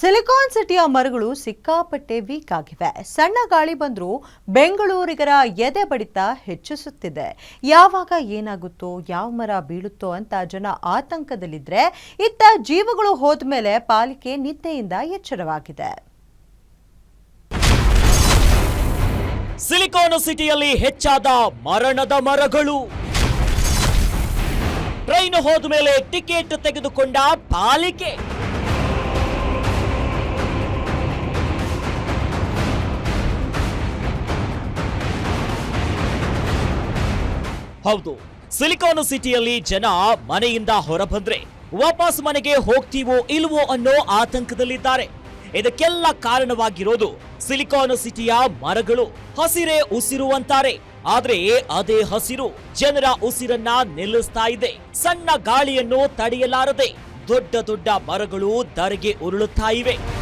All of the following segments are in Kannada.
ಸಿಲಿಕಾನ್ ಸಿಟಿಯ ಮರಗಳು ಸಿಕ್ಕಾಪಟ್ಟೆ ವೀಕ್ ಆಗಿವೆ. ಸಣ್ಣ ಗಾಳಿ ಬಂದರೂ ಬೆಂಗಳೂರಿಗರ ಎದೆ ಬಡಿತ ಹೆಚ್ಚಿಸುತ್ತಿದೆ. ಯಾವಾಗ ಏನಾಗುತ್ತೋ, ಯಾವ ಮರ ಬೀಳುತ್ತೋ ಅಂತ ಜನ ಆತಂಕದಲ್ಲಿದ್ದರೆ ಇತ್ತ ಜೀವಗಳು ಹೋದ್ಮೇಲೆ ಪಾಲಿಕೆ ನಿದ್ದೆಯಿಂದ ಎಚ್ಚರವಾಗಿದೆ. ಸಿಲಿಕಾನ್ ಸಿಟಿಯಲ್ಲಿ ಹೆಚ್ಚಾದ ಮರಣದ ಮರಗಳು. ಟ್ರೈನ್ ಹೋದ ಮೇಲೆ ಟಿಕೆಟ್ ತೆಗೆದುಕೊಂಡ ಪಾಲಿಕೆ. ಹೌದು. ಸಿಲಿಕಾನ್ ಸಿಟಿಯಲ್ಲಿ ಜನ ಮನೆಯಿಂದ ಹೊರಬಂದ್ರೆ ವಾಪಸ್ ಮನೆಗೆ ಹೋಗ್ತೀವೋ ಇಲ್ವೋ ಅನ್ನೋ ಆತಂಕದಲ್ಲಿದ್ದಾರೆ. ಇದಕ್ಕೆಲ್ಲ ಕಾರಣವಾಗಿರೋದು ಸಿಲಿಕಾನ್ ಸಿಟಿಯ ಮರಗಳು ಹಸಿರೇ ಉಸಿರು ಅಂತಾರೆ ಆದ್ರೆ ಅದೇ ಹಸಿರು ಜನರ ಉಸಿರನ್ನ ನಿಲ್ಲಿಸ್ತಾ ಇದೆ. ಸಣ್ಣ ಗಾಳಿಯನ್ನು ತಡೆಯಲಾರದೆ ದೊಡ್ಡ ದೊಡ್ಡ ಮರಗಳು ಧರೆಗೆ ಉರುಳುತ್ತಾ ಇವೆ.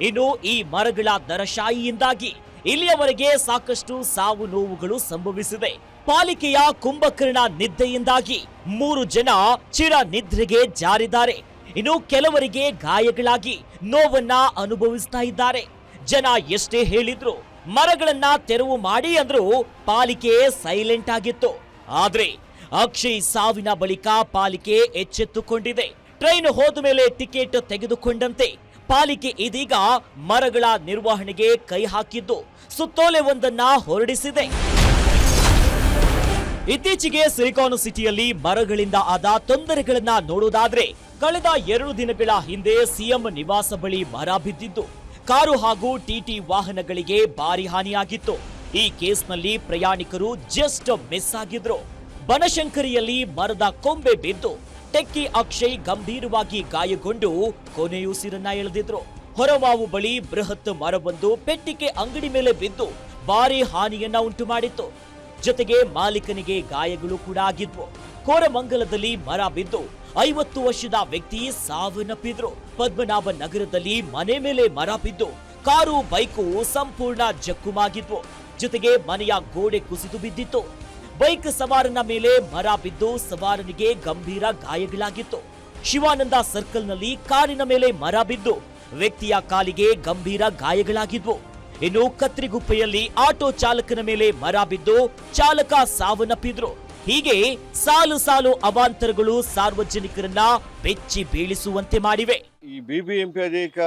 ಇನ್ನು ಈ ಮರಗಳ ದರಶಾಯಿಯಿಂದಾಗಿ ಇಲ್ಲಿಯವರೆಗೆ ಸಾಕಷ್ಟು ಸಾವು ನೋವುಗಳು ಸಂಭವಿಸಿದೆ. ಪಾಲಿಕೆಯ ಕುಂಭಕರ್ಣ ನಿದ್ದೆಯಿಂದಾಗಿ ಮೂರು ಜನ ಚಿರ ನಿದ್ರೆಗೆ ಜಾರಿದ್ದಾರೆ. ಇನ್ನು ಕೆಲವರಿಗೆ ಗಾಯಗಳಾಗಿ ನೋವನ್ನ ಅನುಭವಿಸ್ತಾ ಇದ್ದಾರೆ. ಜನ ಎಷ್ಟೇ ಹೇಳಿದ್ರು, ಮರಗಳನ್ನ ತೆರವು ಮಾಡಿ ಅಂದ್ರೂ ಪಾಲಿಕೆ ಸೈಲೆಂಟ್ ಆಗಿತ್ತು. ಆದ್ರೆ ಅಕ್ಷಯ್ ಸಾವಿನ ಬಳಿಕ ಪಾಲಿಕೆ ಎಚ್ಚೆತ್ತುಕೊಂಡಿದೆ. ಟ್ರೈನ್ ಹೋದ ಮೇಲೆ ಟಿಕೆಟ್ ತೆಗೆದುಕೊಂಡಂತೆ ಪಾಲಿಕೆ ಇದೀಗ ಮರಗಳ ನಿರ್ವಹಣೆಗೆ ಕೈ ಹಾಕಿದ್ದು, ಸುತ್ತೋಲೆ ಒಂದನ್ನ ಹೊರಡಿಸಿದೆ. ಇತ್ತೀಚೆಗೆ ಸಿಲಿಕಾನ್ ಸಿಟಿಯಲ್ಲಿ ಮರಗಳಿಂದ ಆದ ತೊಂದರೆಗಳನ್ನ ನೋಡುವುದಾದ್ರೆ ಕಳೆದ ಎರಡು ದಿನಗಳ ಹಿಂದೆ ಸಿಎಂ ನಿವಾಸ ಬಳಿ ಮರ ಬಿದ್ದಿದ್ದು, ಕಾರು ಹಾಗೂ ಟಿಟಿ ವಾಹನಗಳಿಗೆ ಭಾರಿ ಹಾನಿಯಾಗಿತ್ತು. ಈ ಕೇಸ್ನಲ್ಲಿ ಪ್ರಯಾಣಿಕರು ಜಸ್ಟ್ ಮಿಸ್ ಆಗಿದ್ರು. ಬನಶಂಕರಿಯಲ್ಲಿ ಮರದ ಕೊಂಬೆ ಬಿದ್ದು ಟೆಕ್ಕಿ ಅಕ್ಷಯ್ ಗಂಭೀರವಾಗಿ ಗಾಯಗೊಂಡು ಕೊನೆಯುಸಿರನ್ನ ಎಳೆದಿದ್ರು. ಹೊರವಾವು ಬಳಿ ಬೃಹತ್ ಮರವೊಂದು ಪೆಟ್ಟಿಗೆ ಅಂಗಡಿ ಮೇಲೆ ಬಿದ್ದು ಭಾರಿ ಹಾನಿಯನ್ನ ಉಂಟು ಮಾಡಿತ್ತು ಜೊತೆಗೆ ಮಾಲೀಕನಿಗೆ ಗಾಯಗಳು ಕೂಡ ಆಗಿದ್ವು. ಕೋರಮಂಗಲದಲ್ಲಿ ಮರ ಬಿದ್ದು ಐವತ್ತು ವರ್ಷದ ವ್ಯಕ್ತಿ ಸಾವನ್ನಪ್ಪಿದ್ರು. ಪದ್ಮನಾಭ ನಗರದಲ್ಲಿ ಮನೆ ಮೇಲೆ ಮರ ಬಿದ್ದು ಕಾರು, ಬೈಕು ಸಂಪೂರ್ಣ ಜಕ್ಕುಮಾಗಿದ್ವು. ಜೊತೆಗೆ ಮನೆಯ ಗೋಡೆ ಕುಸಿದು ಬಿದ್ದಿತ್ತು. ಬೈಕ್ ಸವಾರನ ಮೇಲೆ ಮರ ಬಿದ್ದು ಸವಾರನಿಗೆ ಗಂಭೀರ ಗಾಯಗಳಾಗಿತ್ತು. ಶಿವಾನಂದ ಸರ್ಕಲ್ನಲ್ಲಿ ಕಾರಿನ ಮೇಲೆ ಮರ ಬಿದ್ದು ವ್ಯಕ್ತಿಯ ಕಾಲಿಗೆ ಗಂಭೀರ ಗಾಯಗಳಾಗಿದ್ವು. ಇನ್ನು ಕತ್ರಿಗುಪ್ಪೆಯಲ್ಲಿ ಆಟೋ ಚಾಲಕನ ಮೇಲೆ ಮರ ಬಿದ್ದು ಚಾಲಕ ಸಾವನ್ನಪ್ಪಿದ್ರು. ಹೀಗೆ ಸಾಲು ಸಾಲು ಅವಾಂತರಗಳು ಸಾರ್ವಜನಿಕರನ್ನ ಬೆಚ್ಚಿ ಬೀಳಿಸುವಂತೆ ಮಾಡಿವೆ. ಈ ಬಿಬಿಎಂಪಿ ಅಧಿಕ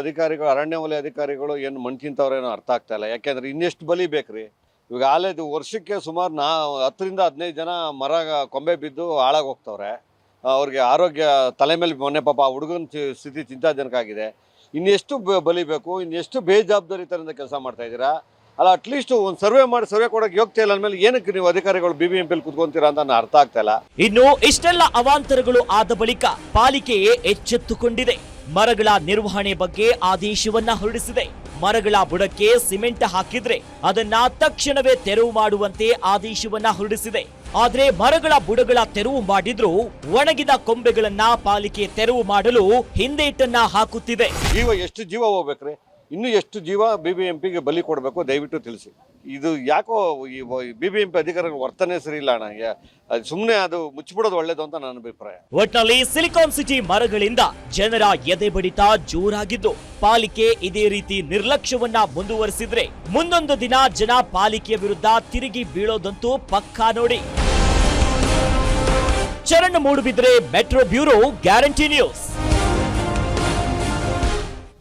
ಅಧಿಕಾರಿಗಳು, ಅರಣ್ಯ ವಲಯ ಅಧಿಕಾರಿಗಳು ಏನು ಮಣ್ ತಿಂತವ್ರೇನೋ ಅರ್ಥ ಆಗ್ತಾ ಇಲ್ಲ. ಯಾಕೆಂದ್ರೆ ಇನ್ನೆಷ್ಟು ಬಲಿ ಬೇಕ್ರಿ? ಇವಾಗ ಆಲೇದು ವರ್ಷಕ್ಕೆ ಸುಮಾರು ನಾ ಹತ್ತರಿಂದ ಹದಿನೈದು ಜನ ಮರ ಕೊಂಬೆ ಬಿದ್ದು ಹಾಳಾಗಿ ಹೋಗ್ತವ್ರೆ. ಅವ್ರಿಗೆ ಆರೋಗ್ಯ ತಲೆ ಮೇಲೆ ಮೊನ್ನೆ ಪಾಪ ಆ ಹುಡುಗನ ಸ್ಥಿತಿ ಚಿಂತಾಜನಕ ಆಗಿದೆ ಇನ್ನೆಷ್ಟು ಬ- ಬಲಿ ಬೇಕು, ಇನ್ನೆಷ್ಟು ಬೇಜವಾಬ್ದಾರಿತನದಿಂದ ಕೆಲಸ ಮಾಡ್ತಾ ಇದ್ದೀರಾ? ಅಲ್ಲ ಅಟ್ಲೀಸ್ಟ್ ಒಂದು ಸರ್ವೆ ಮಾಡಿ ಸರ್ವೆ ಕೊಡೋಕೆ ಯೋಗ್ಯ ಇಲ್ಲ ಅಂದಮೇಲೆ ಏನಕ್ಕೆ ನೀವು ಅಧಿಕಾರಿಗಳು ಬಿ ಬಿ ಎಂ ಪಿಲ್ ಕುತ್ಕೊಂತೀರಾ ಅಂತ ನಾನು ಅರ್ಥ ಆಗ್ತಾ ಇಲ್ಲ. ಇನ್ನು ಇಷ್ಟೆಲ್ಲ ಅವಾಂತರಗಳು ಆದ ಬಳಿಕ ಪಾಲಿಕೆಯೇ ಎಚ್ಚೆತ್ತುಕೊಂಡಿದೆ. ಮರಗಳ ನಿರ್ವಹಣೆ ಬಗ್ಗೆ ಆದೇಶವನ್ನ ಹೊರಡಿಸಿದೆ. ಮರಗಳ ಬುಡಕ್ಕೆ ಸಿಮೆಂಟ್ ಹಾಕಿದ್ರೆ ಅದನ್ನ ತಕ್ಷಣವೇ ತೆರವು ಮಾಡುವಂತೆ ಆದೇಶವನ್ನ ಹೊರಡಿಸಿದೆ. ಆದ್ರೆ ಮರಗಳ ಬುಡಗಳ ತೆರವು ಮಾಡಿದ್ರೂ ಒಣಗಿದ ಕೊಂಬೆಗಳನ್ನ ಪಾಲಿಕೆ ತೆರವು ಮಾಡಲು ಹಿಂದೇಟನ್ನ ಹಾಕುತ್ತಿದೆ. ಜೀವ ಎಷ್ಟು ಜೀವ ಹೋಗ್ಬೇಕ್ರಿ? ಇನ್ನೂ ಎಷ್ಟು ಜೀವ ಬಿ ಬಿ ಎಂ ಪಿಗೆ ಬಲಿ ಕೊಡಬೇಕು ದಯವಿಟ್ಟು ತಿಳಿಸಿ. ಇದು ಯಾಕೋ ಈ ಬಿ ಬಿ ಎಂ ಪಿ ಅಧಿಕಾರಿಗಳ ವರ್ತನೆ ಸರಿ ಇಲ್ಲ ಅಣ್ಣ. ಸುಮ್ಮನೆ ಅದು ಮುಚ್ಚಿಬಿಡೋದು ಒಳ್ಳೇದು ಅಂತ ನನ್ನ ಅಭಿಪ್ರಾಯ. ಒಟ್ಟಿನಲ್ಲಿ ಸಿಲಿಕಾನ್ ಸಿಟಿ ಮರಗಳಿಂದ ಜನರ ಎದೆ ಬಡಿತ ಜೋರಾಗಿದ್ದು, ಪಾಲಿಕೆ ಇದೇ ರೀತಿ ನಿರ್ಲಕ್ಷ್ಯವನ್ನ ಮುಂದುವರಿಸಿದ್ರೆ ಮುಂದೊಂದು ದಿನ ಜನ ಪಾಲಿಕೆಯ ವಿರುದ್ಧ ತಿರುಗಿ ಬೀಳೋದಂತೂ ಪಕ್ಕಾ ನೋಡಿ. Charan Moodbidri metro bureau guarantee news